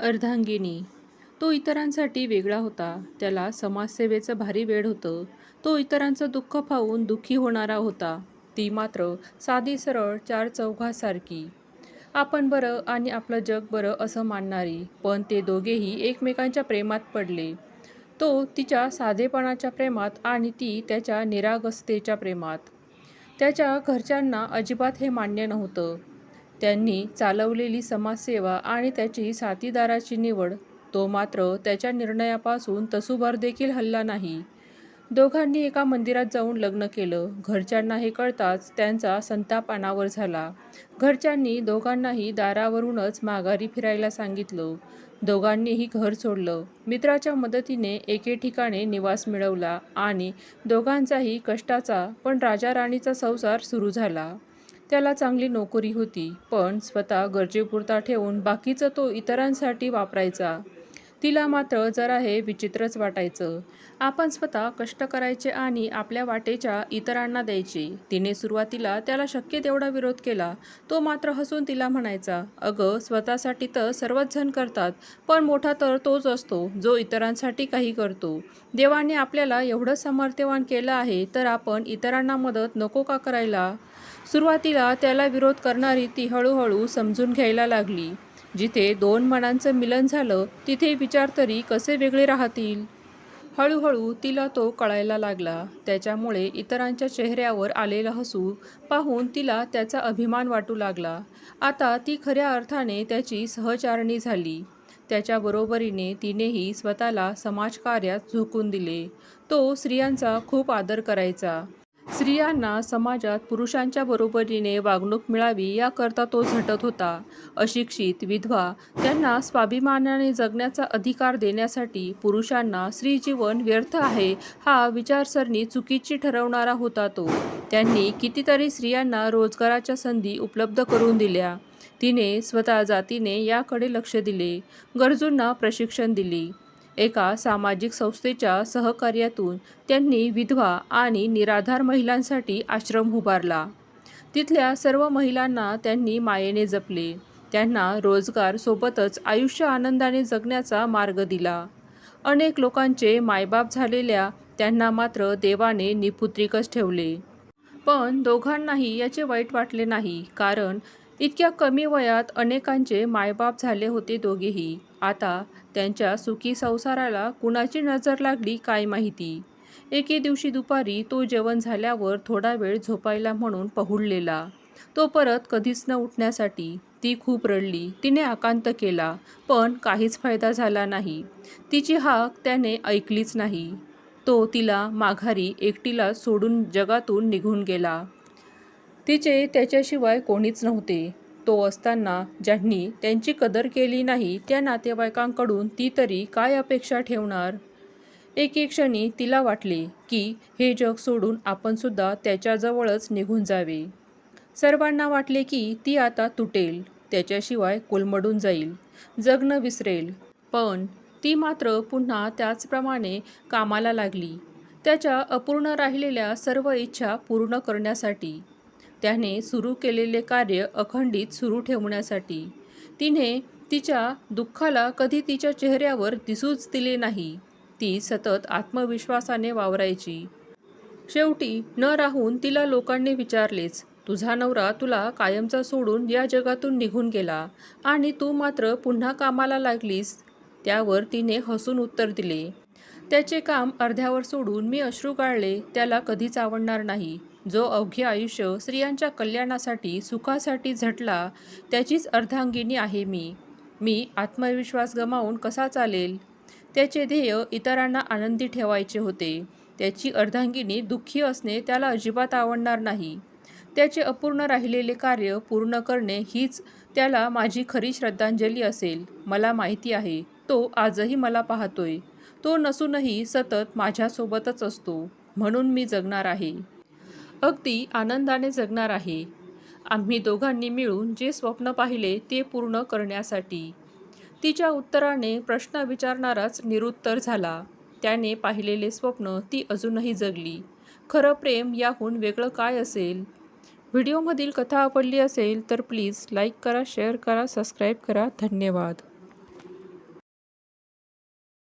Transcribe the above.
अर्धांगिनी. तो इतरांसाठी वेगळा होता. त्याला समाजसेवेचं भारी वेळ होतं. तो इतरांचं दुःख पाहून दुःखी होणारा होता. ती मात्र साधी सरळ चार चौघासारखी. आपण बरं आणि आपलं जग बरं असं मानणारी पण ते दोघेही एकमेकांच्या प्रेमात पडले. तो तिच्या साधेपणाच्या प्रेमात आणि ती त्याच्या निरागसतेच्या प्रेमात. त्याच्या घरच्यांना अजिबात हे मान्य नव्हतं. त्यांनी चालवलेली समाजसेवा आणि त्याची साथीदाराची निवड तो मात्र त्याच्या निर्णयापासून तसूभर देखील हल्ला नाही. दोघांनी एका मंदिरात जाऊन लग्न केलं. घरच्यांना हे कळताच त्यांचा संताप अनावर झाला. घरच्यांनी दोघांनाही दारावरूनच माघारी फिरायला सांगितलं. दोघांनीही घर सोडलं. मित्राच्या मदतीने एके ठिकाणी निवास मिळवला आणि दोघांचाही कष्टाचा पण राजा राणीचा संसार सुरू झाला. त्याला चांगली नोकरी होती पण स्वतः गरजेपुरता ठेवून बाकीचं तो इतरांसाठी वापरायचा. तिला मात्र जरा हे विचित्रच वाटायचं. आपण स्वतः कष्ट करायचे आणि आपल्या वाटेच्या इतरांना द्यायचे. तिने सुरुवातीला त्याला शक्य तेवढा विरोध केला. तो मात्र हसून तिला म्हणायचा अगं स्वतःसाठी तर सर्वच जण करतात पण मोठा तर तोच असतो जो इतरांसाठी काही करतो. देवाने आपल्याला एवढं सामर्थ्यवान केलं आहे तर आपण इतरांना मदत नको का करायला? सुरुवातीला त्याला विरोध करणारी ती हळूहळू समजून घ्यायला लागली. जिथे दोन मनांचं मिलन झालं तिथे विचार तरी कसे वेगळे राहतील? हळूहळू तिला तो कळायला लागला. त्याच्यामुळे इतरांच्या चेहऱ्यावर आलेलं हसू पाहून तिला त्याचा अभिमान वाटू लागला. आता ती खऱ्या अर्थाने त्याची सहचारणी झाली. त्याच्या बरोबरीने तिनेही स्वतःला समाजकार्यात झोकून दिले. तो स्त्रियांचा खूप आदर करायचा. स्त्रियांना समाजात पुरुषांच्या बरोबरीने वागणूक मिळावी याकरता तो झटत होता. अशिक्षित विधवा त्यांना स्वाभिमानाने जगण्याचा अधिकार देण्यासाठी पुरुषांना स्त्रीजीवन व्यर्थ आहे हा विचारसरणी चुकीची ठरवणारा होता तो. त्यांनी कितीतरी स्त्रियांना रोजगाराच्या संधी उपलब्ध करून दिल्या. तिने स्वतः जातीने याकडे लक्ष दिले. गरजूंना प्रशिक्षण दिली. एका सामाजिक संस्थेच्या सहकार्यातून त्यांनी विधवा आणि निराधार महिलांसाठी आश्रम उभारला. तिथल्या सर्व महिलांना त्यांनी मायेने जपले. त्यांना रोजगार सोबतच आयुष्य आनंदाने जगण्याचा मार्ग दिला. अनेक लोकांचे मायबाप झालेल्या त्यांना मात्र देवाने निपुत्रिकच ठेवले. पण दोघांनाही याचे वाईट वाटले नाही कारण इतक्या कमी वयात अनेकांचे मायबाप झाले होते दोघेही. आता त्यांच्या सुखी संसाराला कुणाची नजर लागली काय माहिती? एके दिवशी दुपारी तो जेवण झाल्यावर थोडा वेळ झोपायला म्हणून पहुडलेला. तो परत कधीच न उठण्यासाठी ती खूप रडली. तिने आकांत केला पण काहीच फायदा झाला नाही. तिची हाक त्याने ऐकलीच नाही. तो तिला माघारी एकटीला सोडून जगातून निघून गेला. तिचे त्याच्याशिवाय कोणीच नव्हते. तो असताना ज्यांनी त्यांची कदर केली नाही त्या नातेवाईकांकडून ती तरी काय अपेक्षा ठेवणार? एके क्षणी तिला वाटले की हे जग सोडून आपणसुद्धा त्याच्याजवळच निघून जावे. सर्वांना वाटले की ती आता तुटेल त्याच्याशिवाय कोलमडून जाईल जगणं विसरेल. पण ती मात्र पुन्हा त्याचप्रमाणे कामाला लागली. त्याच्या अपूर्ण राहिलेल्या सर्व इच्छा पूर्ण करण्यासाठी त्याने सुरू केलेले कार्य अखंडित सुरू ठेवण्यासाठी. तिने तिच्या दुःखाला कधी तिच्या चेहऱ्यावर दिसूच दिले नाही. ती सतत आत्मविश्वासाने वावरायची. शेवटी न राहून तिला लोकांनी विचारलेच तुझा नवरा तुला कायमचा सोडून या जगातून निघून गेला आणि तू मात्र पुन्हा कामाला लागलीस? त्यावर तिने हसून उत्तर दिले. त्याचे काम अर्ध्यावर सोडून मी अश्रू गाळले त्याला कधीच आवडणार नाही. जो अवघे आयुष्य स्त्रियांच्या कल्याणासाठी सुखासाठी झटला त्याचीच अर्धांगिनी आहे मी. मी आत्मविश्वास गमावून कसा चालेल? त्याचे ध्येय इतरांना आनंदी ठेवायचे होते. त्याची अर्धांगिनी दुःखी असणे त्याला अजिबात आवडणार नाही. त्याचे अपूर्ण राहिलेले कार्य पूर्ण करणे हीच त्याला माझी खरी श्रद्धांजली असेल. मला माहिती आहे तो आजही मला पाहतोय. तो नसूनही सतत माझ्यासोबतच असतो. म्हणून मी जगणार आहे. अगदी आनंदाने जगणार आहे. आम्ही दोघांनी मिळून जे स्वप्न पाहिले ते पूर्ण करण्यासाठी. तिच्या उत्तराने प्रश्न विचारणाराच निरुत्तर झाला. त्याने पाहिलेले स्वप्न ती अजूनही जगली. खरं प्रेम याहून वेगळं काय असेल? व्हिडिओमधील कथा आवडली असेल तर प्लीज लाईक करा शेअर करा सबस्क्राईब करा. धन्यवाद.